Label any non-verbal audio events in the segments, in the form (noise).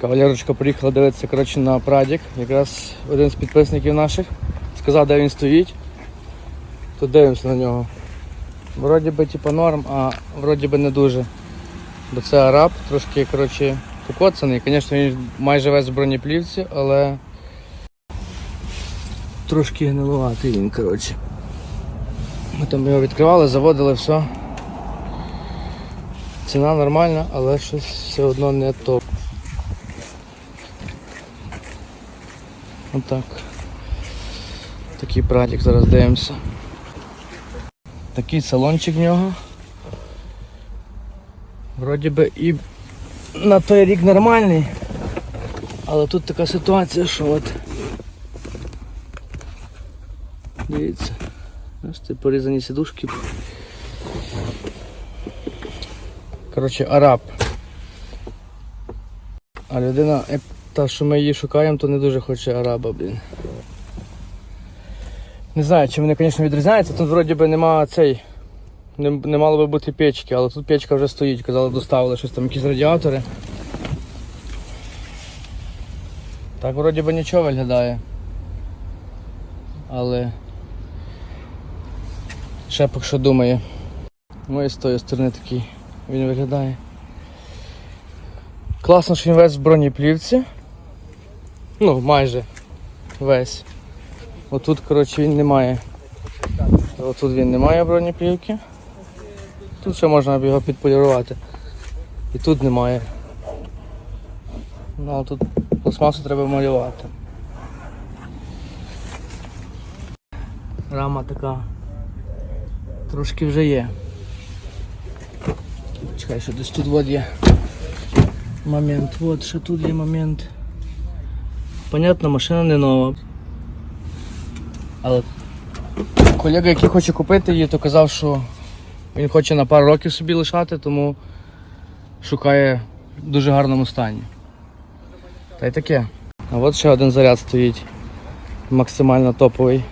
Кавалерочка приїхала дивитися коротше, на Прадік. Якраз один з підписників наших сказав, де він стоїть. Тут дивимося на нього. Вроді би типу, норм, а вроді би не дуже. Бо це араб, трошки коротше, покоцаний. Звісно, він майже весь в бронеплівці, але трошки гнилуватий він, коротше. Ми там його відкривали, заводили, все. Ціна нормальна, але щось все одно не то. Отак. Такий прадік зараз дивимося. Такий салончик в нього. Вроді би і на той рік нормальний. Але тут така ситуація, що от. Дивіться. Бачите, порізані сідушки. Коротше, араб. А людина, та, що ми її шукаємо, то не дуже хоче араба, блін. Не знаю, чи вони, звісно, відрізняються. Тут вроді би нема цей. Не, не мало би бути печки, але тут печка вже стоїть, казали, доставили щось там, якісь радіатори. Так вроді би нічого виглядає. Але ще поки що думає. Ну і з тої сторони такий він виглядає. Класно, що він весь в бронеплівці. Ну, майже весь. Отут, коротше, він не має. Отут він не має бронеплівки. Тут ще можна його підполірувати. І тут немає. Ну тут пластмасу треба малювати. Рама така трошки вже є. Чекай, що десь тут от є момент. От, ще тут є момент. Понятно, машина не нова. Але колега, який хоче купити її, то казав, що він хоче на пару років собі лишати, тому шукає в дуже гарному стані. Та й таке. А от ще один заряд стоїть. Максимально топовий.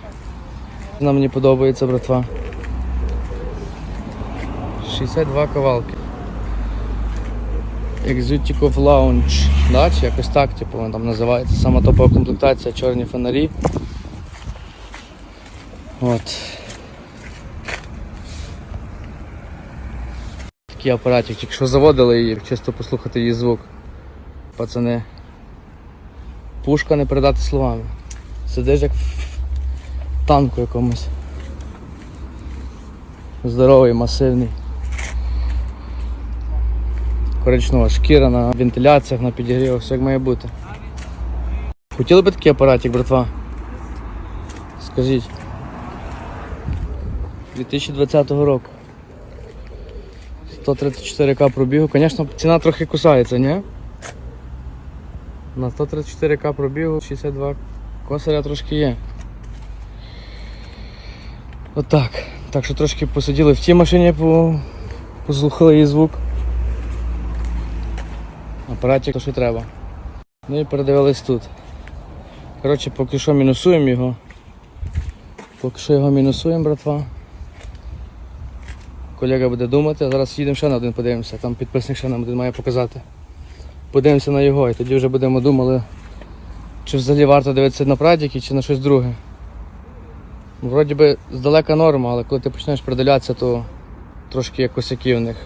Вона мені подобається, братва. 62 кавалки. Exotic Lounge. Да, чи якось так, типу, воно там називається. Сама топова комплектація, чорні фонарі. От. Такий апаратик, що заводили її, чисто послухати її звук. Пацани. Пушка не передати словами. Сидиш як в танку якомусь. Здоровий, масивний. Коричнева шкіра на вентиляціях, на підігрівах, все як має бути. Хотіли би такий апаратик, братва? Скажіть. 2020 року. 134к пробігу. Звісно, ціна трохи кусається, ні? На 134к пробігу 62 косаря трошки є. Отак. Так що трошки посиділи в тій машині, по... послухали її звук. Апаратик то що треба. Ну і передивились тут. Коротше, поки що мінусуємо його. Поки що його мінусуємо, братва. Колега буде думати, зараз їдемо ще на один подивимося, там підписник ще нам один має показати. Подивимося на його і тоді вже будемо думали, чи взагалі варто дивитися на прадіки, чи на щось друге. Вроді би здалека норма, але коли ти почнеш придивлятися, то трошки є косяки в них.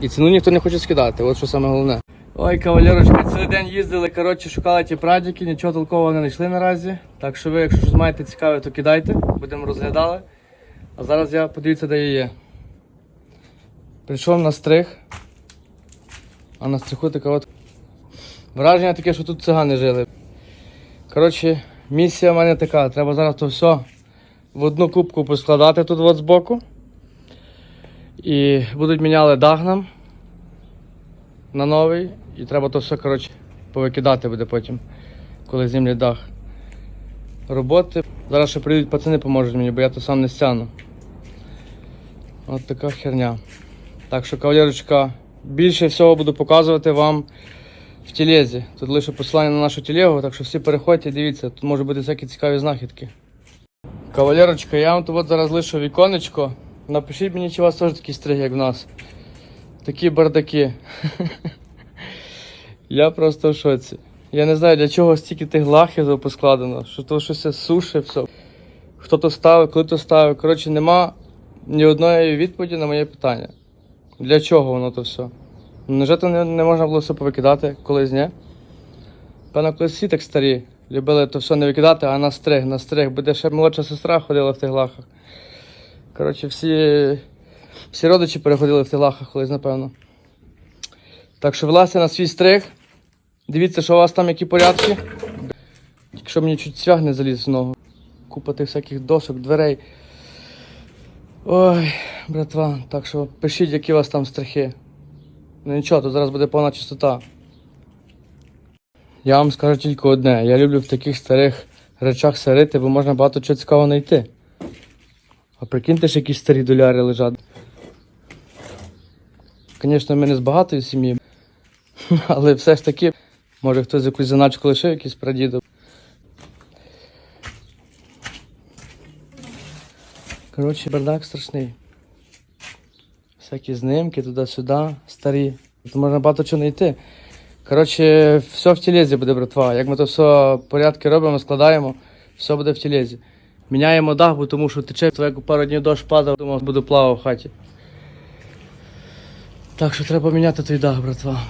І ціну ніхто не хоче скидати, от що саме головне. Ой, кавалерочки, цілий день їздили, коротше, шукали ті прадіки, нічого толкового не знайшли наразі. Так що ви, якщо щось маєте цікаве, то кидайте, будемо розглядали. А зараз я подивіться, де я є. Прийшов на стриг. А на стриху така от. Враження таке, що тут цигани жили. Коротше, місія в мене така. Треба зараз то все в одну кубку поскладати тут от збоку. І будуть міняли дах нам на новий. І треба то все, коротше, повикидати буде потім, коли знімлять дах. Роботи. Зараз ще прийдуть пацани поможуть мені, бо я то сам не стягну. От така херня. Так що, кавалерочка, більше всього буду показувати вам в телезі. Тут лише посилання на нашу телегу, так що всі переходьте, дивіться, тут можуть бути всякі цікаві знахідки. Кавалерочка, я вам тут от зараз лишу віконечко. Напишіть мені, чи у вас теж такі стриги, як в нас. Такі бардаки. (laughs) Я просто в шоці. Я не знаю, для чого стільки тих лахів поскладено, що то щось суше, все. Хто то ставив, коли то ставив. Коротше, нема ні одної відповіді на моє питання. Для чого воно то все? Невже то не, не можна було все повикидати колись, ні? Певно, колись всі так старі. Любили то все не викидати, а на стриг, на стриг. Ще молодша сестра ходила в тих лахах. Коротше, всі, всі родичі переходили в тих лахах колись, напевно. Так що власне на свій стриг. Дивіться, що у вас там які порядки. Якщо мені чуть цвях не заліз в ногу. Купа тих всяких досок, дверей. Ой, братва, так що пишіть, які у вас там страхи. Ну нічого, тут зараз буде повна чистота. Я вам скажу тільки одне. Я люблю в таких старих речах сарити, бо можна багато чого цікавого знайти. А прикиньте, що якісь старі доляри лежать. Звісно, ми не з багатої сім'ї, (laughs) але все ж таки, може хтось якусь заначку лишив, якийсь прадідок. Коротше, бардак страшний. Всякі знимки туди-сюди, старі. Тут можна багато чого знайти. Коротше, все в тілезі буде, братва. Як ми то все порядки робимо, складаємо, все буде в тілезі. Міняємо дах, бо тому що тече, як пару днів дощ падав, думав, буду плавав в хаті. Так що треба міняти той дах, братва.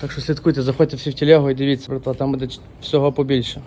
Так що слідкуйте, заходьте всі в телегу і дивіться, братва, там буде всього побільше.